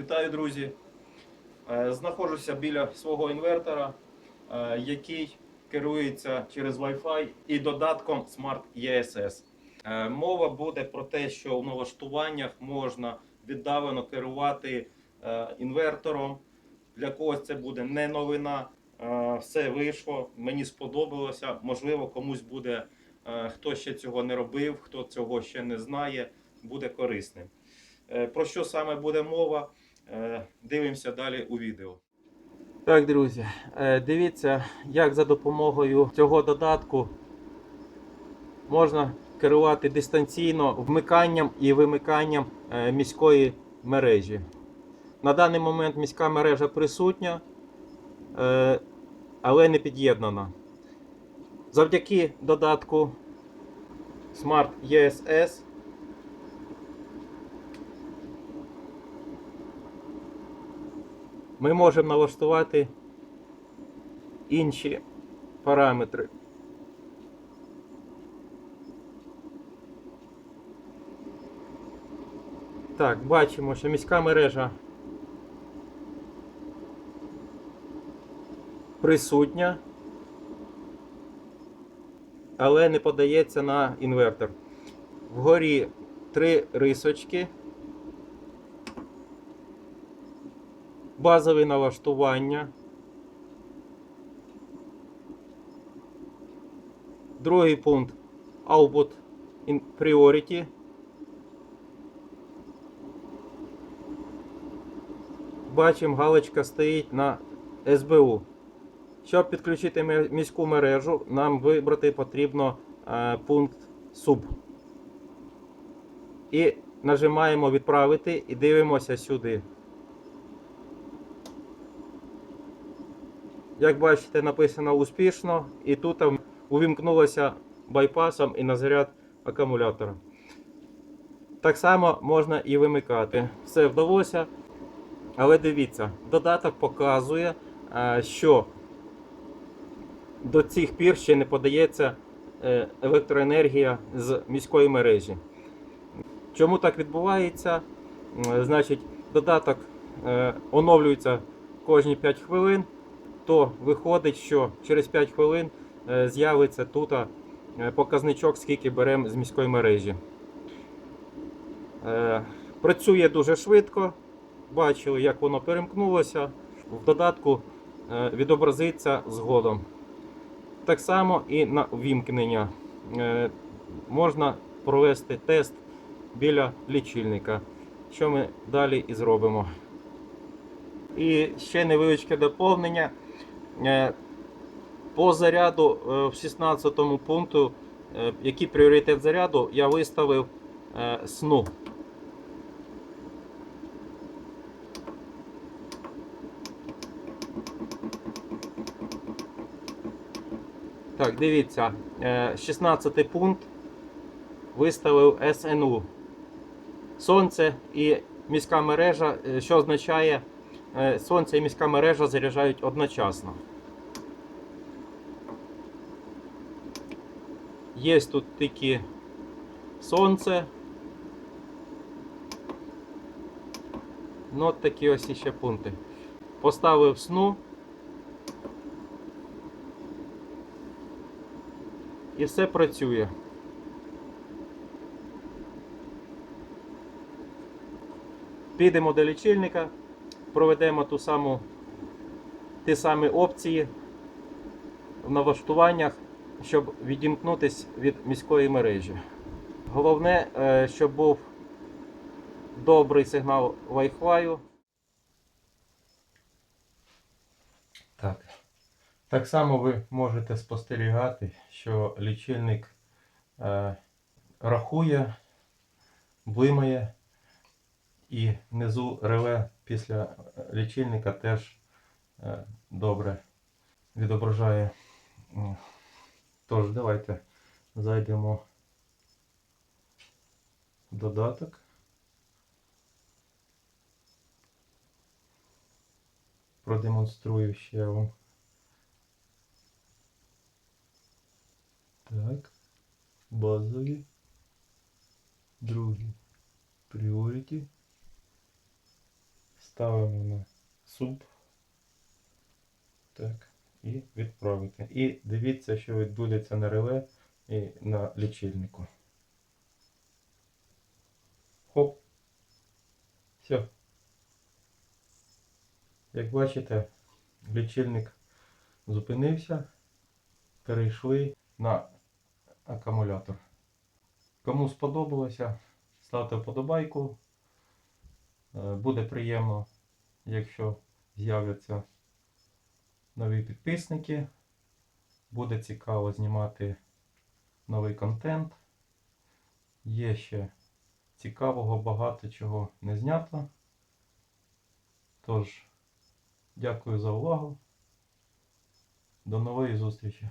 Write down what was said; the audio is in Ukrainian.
Вітаю, друзі! Е, Знаходжуся біля свого інвертора, е, який керується через Wi-Fi і додатком Smart ESS. Е, Мова буде про те, що в налаштуваннях можна віддалено керувати інвертором. Для когось це буде не новина. Все вийшло, мені сподобалося. Можливо, комусь буде, хто ще цього не робив, хто цього ще не знає, буде корисним. Про що саме буде мова? Е, Дивимося далі у відео. Так, друзі, е, дивіться, як за допомогою цього додатку можна керувати дистанційно вмиканням і вимиканням е, міської мережі. На даний момент міська мережа присутня, але не під'єднана. Завдяки додатку Smart ESS ми можемо налаштувати інші параметри. Так, бачимо, що міська мережа присутня, але не подається на інвертор. Вгорі три рисочки. Базові налаштування. Другий пункт Output in Priority. Бачимо, галочка стоїть на СБУ. Щоб підключити міську мережу, нам вибрати потрібно е, пункт Sub. І нажимаємо відправити і дивимося сюди. Як бачите, написано успішно, і тут увімкнулося байпасом і на заряд акумулятора. Так само можна і вимикати. Все вдалося. Але дивіться, додаток показує, е, що до цих пір ще не подається е, електроенергія з міської мережі. Чому так відбувається? Значить, додаток е, оновлюється кожні 5 хвилин то виходить, що через 5 хвилин е, з'явиться тут е, показничок, скільки беремо з міської мережі. Е, Працює дуже швидко. Бачили, як воно перемкнулося. В додатку відобразиться згодом. Так само і на вімкнення. Е, Можна провести тест біля лічильника, що ми далі і зробимо. І ще невеличке доповнення. Е, По заряду е, в 16 пункту, е, який пріоритет заряду, я виставив сну. Так, дивіться, е, 16 пункт виставив СНУ. Сонце і міська мережа, що означає, сонце і міська мережа заряджають одночасно. Є тут тільки сонце. Ну, от такі ось іще пункти. Поставив сну. І все працює. Підемо до лічильника, проведемо ту саму, ті самі опції в налаштуваннях, щоб відімкнутися від міської мережі. Головне, е, щоб був добрий сигнал Wi-Fi. Так. Так само ви можете спостерігати, що лічильник е, рахує, блимає і внизу реле після лічильника теж е, добре відображає. Тож, давайте зайдемо в додаток. Продемонструю ще вам. Так. Базові. Другий. Priority. ставимо на суп. Так. І відправити. І дивіться, що відбудеться на реле і на лічильнику. Хоп. Все. Як бачите, лічильник зупинився. Перейшли на акумулятор. Кому сподобалося, ставте вподобайку. Е, Буде приємно, якщо з'являться нові підписники. Буде цікаво знімати новий контент. Є ще цікавого, багато чого не знято. Тож, дякую за увагу. До нової зустрічі!